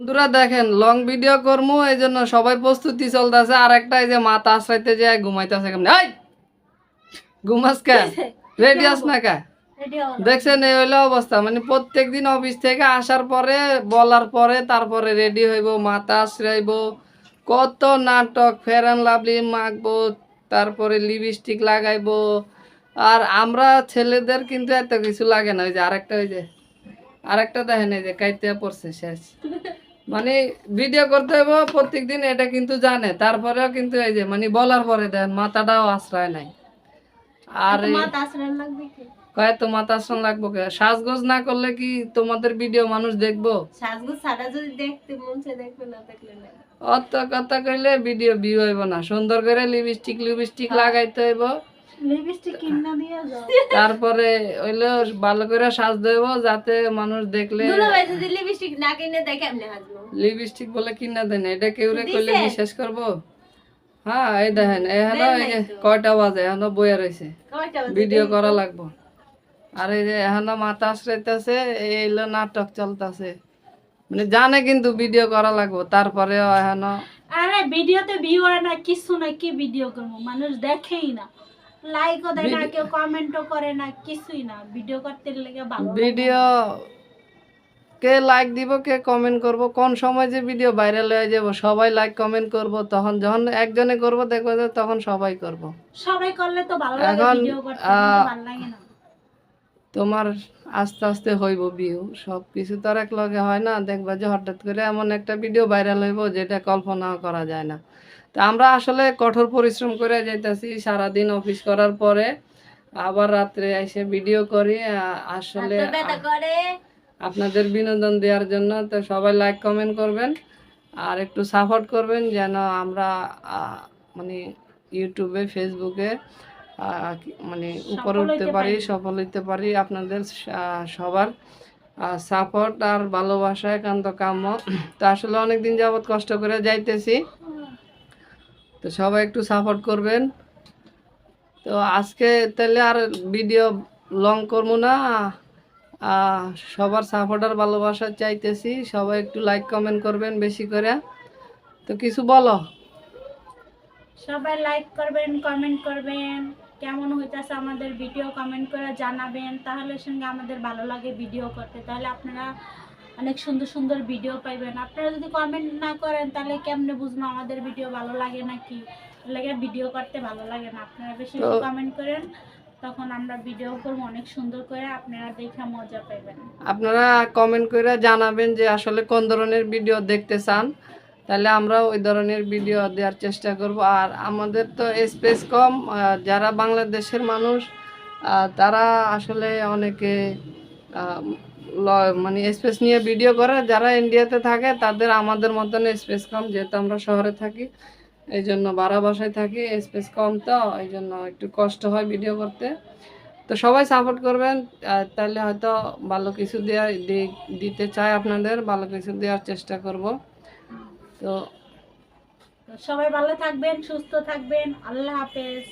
বন্ধুরা দেখেন long video করমু এই জন্য সবাই প্রস্তুতি চলতেছে। আর একটা এই যে মাথা আশ্রাইতে যে ঘুমাইতেছে কেমন? এই! ঘুমাস কে? রেডি আস না কা? দেখছেন এই হইল অবস্থা। মানে প্রত্যেক দিন অফিস থেকে আসার পরে বলার পরে তারপরে রেডি হইব মাথা আশ্রাইব কত নাটক ফেরান লাভলি মাখবো তারপরে লিপস্টিক লাগাইবো। আর আমরা ছেলেদের কিন্তু এত কিছু লাগে না। ওই যে আরেকটা ওই যে আরেকটা দেখেন এই যে কাইতে পড়ছে শেষ। মানে ভিডিও করতে হইব প্রত্যেক দিন এটা কিন্তু জানে। তারপরেও কিন্তু এই যে মানে বলার পরে দেন মাথাটাও আশ্রয় নাই আর কয় তো মাথা আশ্রয় লাগবো কে? সাজগোজ না করলে কি তোমাদের ভিডিও মানুষ দেখব? সাজগোজ সাদা যদি দেখতে মন চায় দেখবে না দেখলে না। অত কথা কইলে ভিডিও ভিউ হইব না। সুন্দর করে লিপস্টিক লিপস্টিক লাগাইতে হইব। তারপরে হইল ভালো করে সাজ দেব যাতে মানুষ দেখলে লিপস্টিক না কিনে দেয় কেমনে লিপস্টিক বলে কিনা দেন এটা কেউ রে কইলে বিশ্বাস করব? হ্যাঁ এই দেখেন এখানে কয়টা বাজে এখনও বইয়া রয়েছে ভিডিও করা লাগবো। আর এই যে এখনও মাথা আশ্রাইতেছে এই হলো নাটক চলতেছে। মানে জানে কিন্তু ভিডিও করা লাগবো তারপরেও এখনও আরে ভিডিওতে ভিউ হয় না কিছু না কি ভিডিও করব? মানুষ দেখেই না। লাইকও দেয় না কেউ কমেন্টও করে না কিছুই না। ভিডিও করতে লেগে ভালো ভিডিও কে লাইক দিব কে কমেন্ট করব? কোন সময় যে ভিডিও ভাইরাল হয়ে যাব সবাই লাইক কমেন্ট করব। তখন যখন একজনে করব দেখব যে তখন সবাই করব। সবাই করলে তো ভালো লাগে ভিডিও করতে ভালো লাগে না। তোমার আস্তে আস্তে হইব ভিউ সব কিছু তো আর এক লগে হয় না। দেখবা যে হঠাৎ করে এমন একটা ভিডিও ভাইরাল হইব যেটা কল্পনা করা যায় না। তো আমরা আসলে কঠোর পরিশ্রম করে যাইতাছি সারাদিন অফিস করার পরে আবার রাত্রে এসে ভিডিও করি আসলে আপনাদের বিনোদন দেওয়ার জন্য তো সবাই লাইক কমেন্ট করবেন আর একটু সাপোর্ট করবেন যেন আমরা মানে ইউটিউবে ফেসবুকে মানে উপরে উঠতে পারি সফল হইতে পারি আপনাদের সবার সাপোর্ট আর ভালোবাসা একান্ত কাম্য। তো আসলে অনেক দিন যাবৎ কষ্ট করে যাইতেছি। তো সবাই একটু সাপোর্ট করবেন। তো আজকে তাহলে আর ভিডিও লং করব না। সবার সাপোর্ট আর ভালোবাসা চাইতেছি। সবাই একটু লাইক কমেন্ট করবেন বেশি করে। তো কিছু বলো? সবাই লাইক করবেন কমেন্ট করবেন। কেমন হইতাছে আমাদের ভিডিও কমেন্ট করে জানাবেন। তাহলে সঙ্গে আমাদের ভালো লাগে ভিডিও করতে। তাহলে আপনারা অনেক সুন্দর সুন্দর ভিডিও পাইবেন। আপনারা যদি কমেন্ট না করেন তাহলে কেমনে বুঝব আমাদের ভিডিও ভালো লাগে নাকি? লাগে ভিডিও করতে ভালো লাগে না। আপনারা বেশি কমেন্ট করেন তখন আমরা ভিডিও করব অনেক সুন্দর করে আপনারা দেখে মজা আপনারা কমেন্ট করে জানাবেন যে আসলে কোন ধরনের ভিডিও দেখতে চান। তাহলে আমরা ওই ধরনের ভিডিও দেওয়ার চেষ্টা করব। আর আমাদের তো স্পেস কম যারা বাংলাদেশের মানুষ তারা আসলে অনেকে মানে স্পেস নিয়ে ভিডিও করে। যারা ইন্ডিয়াতে থাকে, তাদের আমাদের মতন স্পেস কম, যেহেতু আমরা শহরে থাকি। এই জন্য বারা বাসায় থাকি স্পেস কম তো এই জন্য একটু কষ্ট হয় ভিডিও করতে। তো সবাই সাপোর্ট করবেন। তাহলে হয়তো ভালো কিছু দেওয়া দিতে চাই আপনাদের, ভালো কিছু দেওয়ার চেষ্টা করব। তো সবাই ভালো থাকবেন, সুস্থ থাকবেন। আল্লাহ হাফেজ।